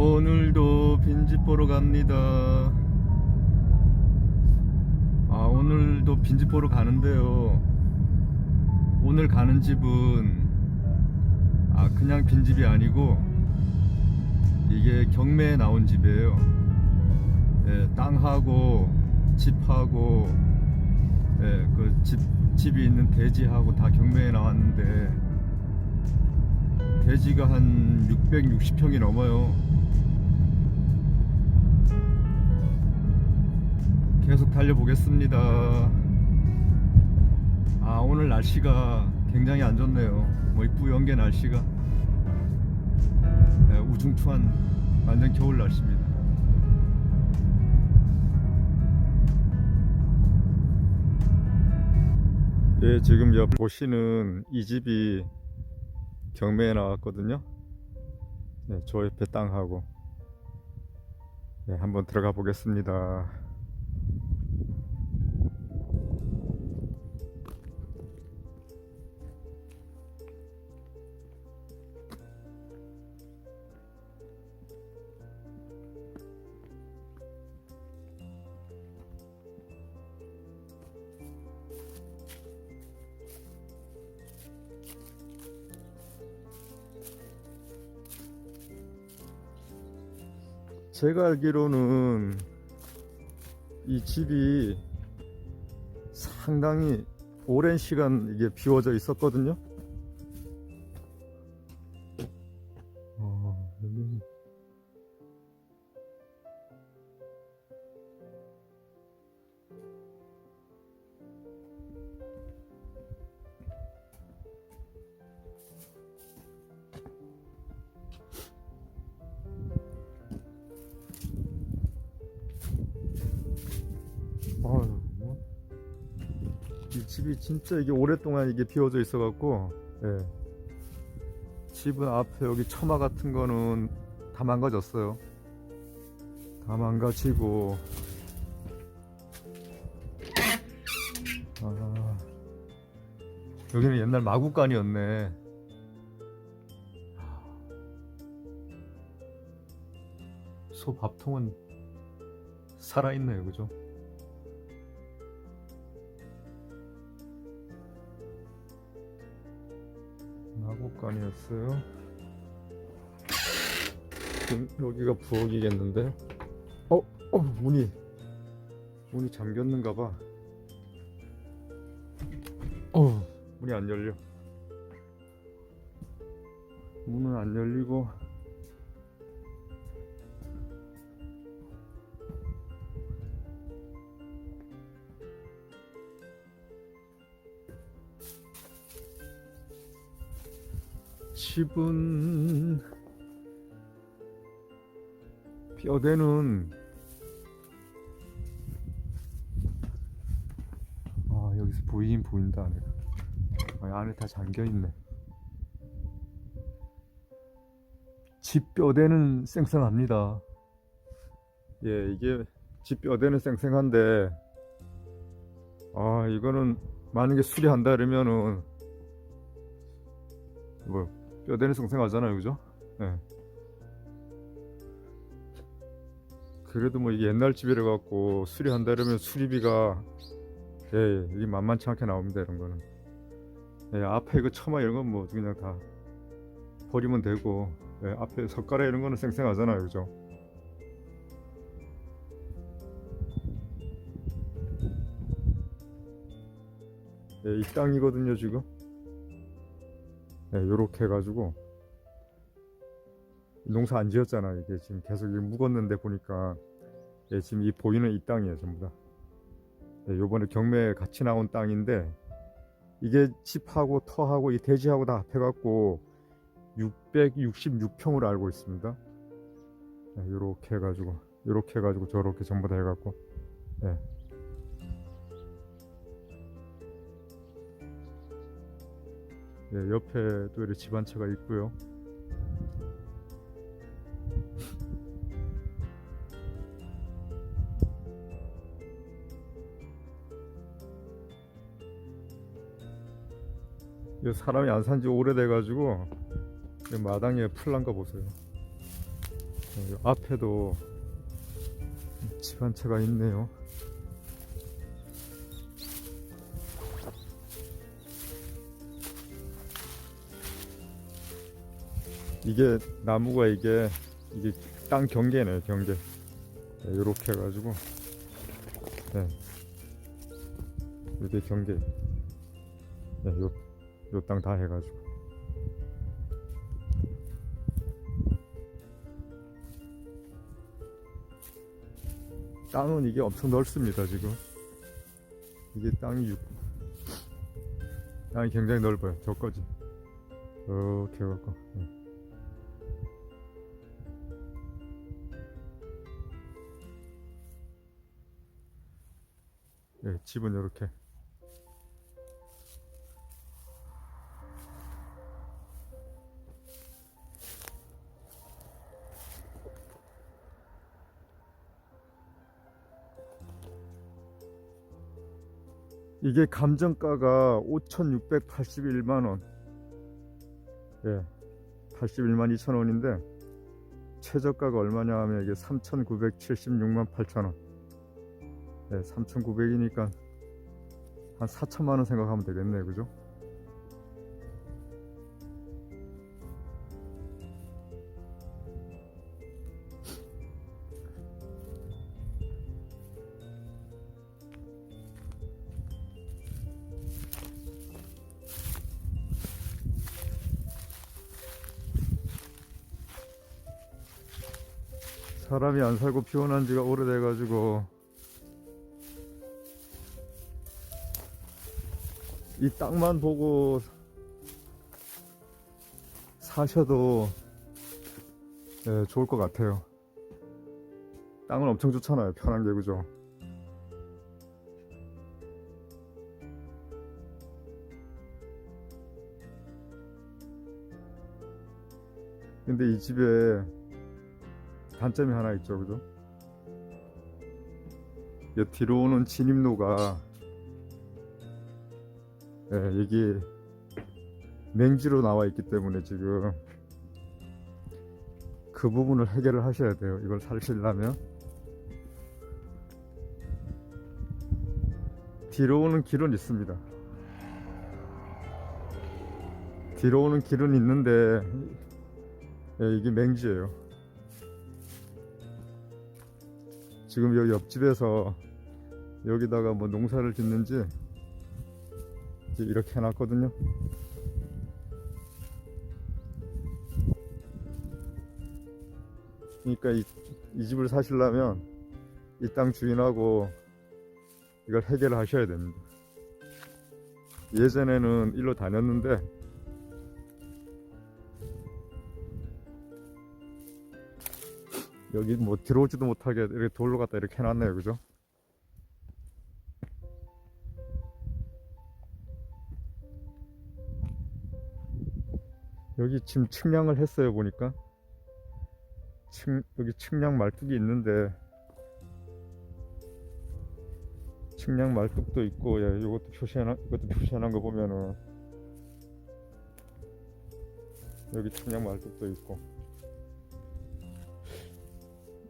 오늘도 빈집 보러 갑니다. 아, 오늘도 빈집 보러 가는데요. 오늘 가는 집은 아, 그냥 빈집이 아니고 이게 경매에 나온 집이에요. 예, 땅하고 집하고 예, 그 집, 집이 있는 대지하고 다 경매에 나왔는데 대지가 한 660평이 넘어요. 계속 달려보겠습니다. 아, 오늘 날씨가 굉장히 안 좋네요. 뭐, 이 뿌연게 날씨가. 네, 우중충한 완전 겨울 날씨입니다. 예, 지금 옆 보시는 이 집이 경매에 나왔거든요. 네, 저 옆에 땅하고. 네, 한번 들어가 보겠습니다. 제가 알기로는 이 집이 상당히 오랜 시간 이게 비워져 있었거든요. 집이 진짜 이게 오랫동안 이게 비워져 있어 갖고, 예. 집은 앞에 여기 처마 같은 거는 다 망가졌어요. 다 망가지고, 아, 여기는 옛날 마구간이었네. 소 밥통은 살아있네요, 그죠? 지금 여기가 부엌이겠는데? 어, 어, 문이 문이 잠겼는가 봐. 어, 문이 안 열려. 문은 안 열리고. 집은 뼈대는 아 여기서 보이긴 보인다 안에. 아, 안에 다 잠겨 있네. 집 뼈대는 쌩쌩합니다. 예 이게 집 뼈대는 쌩쌩한데 아 이거는 만약에 수리한다 그러면은 뭐 뼈대는 쌩쌩하잖아요, 그죠? 예. 그래도 뭐 이게 옛날 집이라 갖고 수리한다 그러면 수리비가 예, 예, 이게 만만치 않게 나옵니다, 이런 거는. 예, 앞에 그 처마 이런 건 뭐 그냥 다 버리면 되고, 예, 앞에 석가래 이런 거는 쌩쌩하잖아요, 그죠? 예, 이 땅이거든요, 지금. 네, 요렇게 해가지고 농사 안 지었잖아 이게 지금 계속 묵었는데 보니까 예, 지금 이 보이는 이 땅이에요 전부 다. 예, 요번에 경매에 같이 나온 땅인데 이게 집하고 터하고 이 대지하고 다 합해갖고 666평으로 알고 있습니다. 예, 요렇게 해가지고 요렇게 해가지고 저렇게 전부 다 해갖고 예, 옆에 또 이렇게 집 한 채가 있고요. 이 사람이 안 산지 오래돼 가지고 마당에 풀난 거 보세요. 어, 요 앞에도 집 한 채가 있네요. 이게 나무가 이게 이게 땅 경계네 경계. 네, 이렇게 해가지고 네. 이게 경계. 네, 요, 요 땅 다 해가지고. 땅은 이게 엄청 넓습니다 지금 이게 땅이 육 땅이 굉장히 넓어요 저까지 이렇게 해갖고 네. 네, 집은 이렇게 이게 감정가가 5,681만 원. 예. 81만 2천 원인데 최저가가 얼마냐 하면 이게 3,976만 8천 원. 예, 3,900이니까 한 4천만 원 생각하면 되겠네. 그죠? 사람이 안 살고 피원한 지가 오래돼 가지고 이 땅만 보고 사셔도 예, 좋을 것 같아요. 땅은 엄청 좋잖아요. 편한 게 그죠? 근데 이 집에 단점이 하나 있죠, 그죠? 이 뒤로 오는 진입로가 예, 여기 맹지로 나와 있기 때문에 지금 그 부분을 해결을 하셔야 돼요. 이걸 사시려면 뒤로 오는 길은 있습니다. 뒤로 오는 길은 있는데 예, 이게 맹지예요. 지금 여기 옆집에서 여기다가 뭐 농사를 짓는지 이제 이렇게 해놨거든요. 그러니까 이, 이 집을 사시려면 이 땅 주인하고 이걸 해결하셔야 됩니다. 예전에는 일로 다녔는데 여기 뭐 들어오지도 못하게 이렇게 돌로 갖다 이렇게 해놨네요, 그죠? 여기 지금 측량을 했어요, 보니까. 측, 여기 측량 말뚝이 있는데, 측량 말뚝도 있고, 예, 이것도 표시해놓, 이것도 표시해놓은 거 보면은, 여기 측량 말뚝도 있고.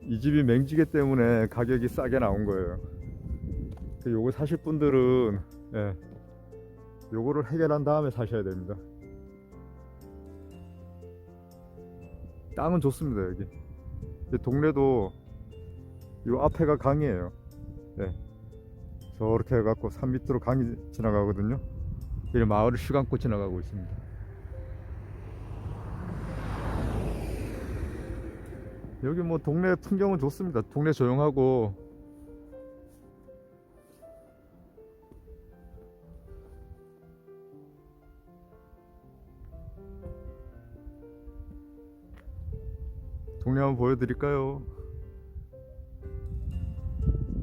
이 집이 맹지기 때문에 가격이 싸게 나온 거예요. 그 요거 사실 분들은 예, 요거를 해결한 다음에 사셔야 됩니다. 땅은 좋습니다 여기. 이 동네도 요 앞에가 강이에요. 예. 저렇게 해갖고 산 밑으로 강이 지나가거든요. 이 마을을 휘감고 지나가고 있습니다. 여기 뭐 동네 풍경은 좋습니다. 동네 조용하고 한번 보여드릴까요?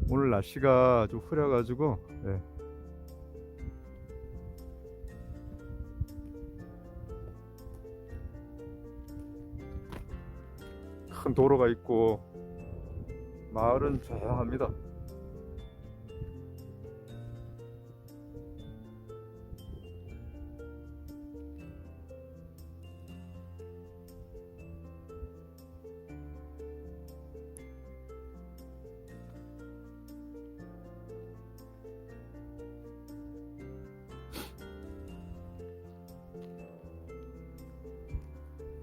오늘 날씨가 좀 흐려가지고 예. 큰 도로가 있고 마을은 조용합니다.